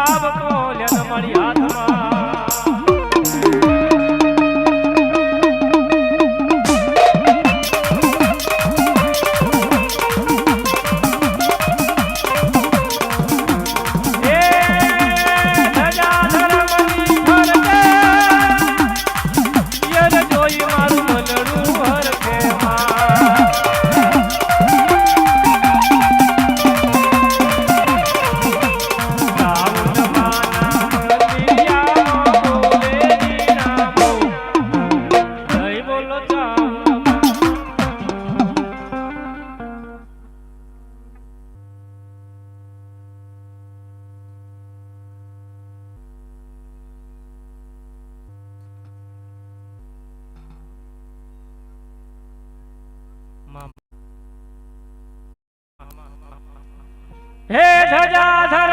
સાબ કોલ્યન મળી હાથમાં સજા